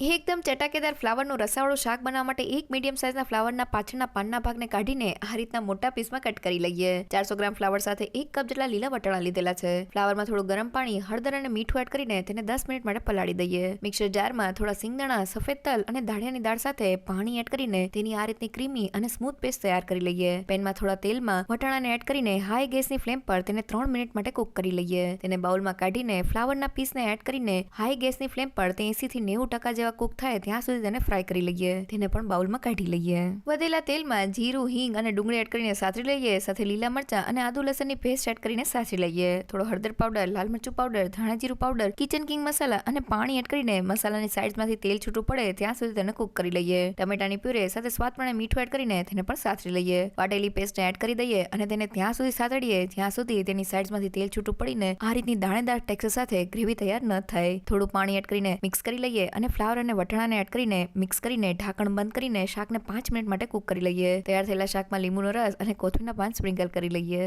એકદમ ચટાકેદાર ફ્લાવરનું રસાવાળું શાક બનાવવા માટે એક મીડિયમ સાઇઝના ફ્લાવરના પાછળના પાનના ભાગને કાઢીને આ રીતના મોટા પીસમાં કટ કરી લઈએ. ચારસો ગ્રામ ફ્લાવર સાથે એક કપ જેટલા લીલા વટાણા લીધેલા છે. ફ્લાવરમાં થોડું ગરમ પાણી, હળદર અને મીઠું એડ કરીને તેને દસ મિનિટ માટે પલાળી દઈએ. મિક્સર જારમાં થોડા સિંગદાણા, સફેદ તલ અને દાળિયાની દાળ સાથે પાણી એડ કરીને તેની આ રીતની ક્રીમી અને સ્મૂથ પેસ્ટ તૈયાર કરી લઈએ. પેનમાં થોડા તેલમાં વટાણાને એડ કરીને હાઈ ગેસની ફ્લેમ પર તેને ત્રણ મિનિટ માટે કુક કરી લઈએ. તેને બાઉલમાં કાઢીને ફ્લાવરના પીસને એડ કરીને હાઈ ગેસની ફ્લેમ પર તે 80 થી નેવું ટકા જેવા કુક થાય ત્યાં સુધી તેને ફ્રાય કરી લઈએ. તેને પણ બાઉલમાં કાઢી લઈએ. વધેલા તેલમાં જીરું, હિંગ અને ડુંગળી એડ કરીને સાતરી લઈએ. સાથે લીલા મરચાં અને આદુ લસણની પેસ્ટ એડ કરીને સાચી લઈએ. થોડો હળદર પાવડર લાલ મરચું પાવડર ધાણા જીરું પાવડર કિચન કિંગ મસાલા અને પાણી એડ કરીને મસાલાની સાઈડમાંથી તેલ છૂટું પડે ત્યાં સુધી તેને કુક કરી લઈએ. ટમેટાની પ્યુરે સાથે સ્વાદ પ્રમાણે મીઠું એડ કરીને તેને પણ સાતરી લઈએ. વાટેલી પેસ્ટ એડ કરી દઈએ અને તેને ત્યાં સુધી સાતડીએ જ્યાં સુધી તેની સાઈડમાંથી તેલ છૂટું પડીને આ રીતની દાણેદાર ટેક્સચર સાથે ગ્રેવી તૈયાર ન થાય. થોડું પાણી એડ કરીને મિક્સ કરી લઈએ અને ફ્લાવર અને વટાણાને એડ કરીને મિક્સ કરીને ઢાંકણ બંધ કરીને શાકને પાંચ મિનિટ માટે કુક કરી લઈએ. તૈયાર થયેલા શાકમાં લીંબુનો રસ અને કોથમીરના પાન સ્પ્રિંકલ કરી લઈએ.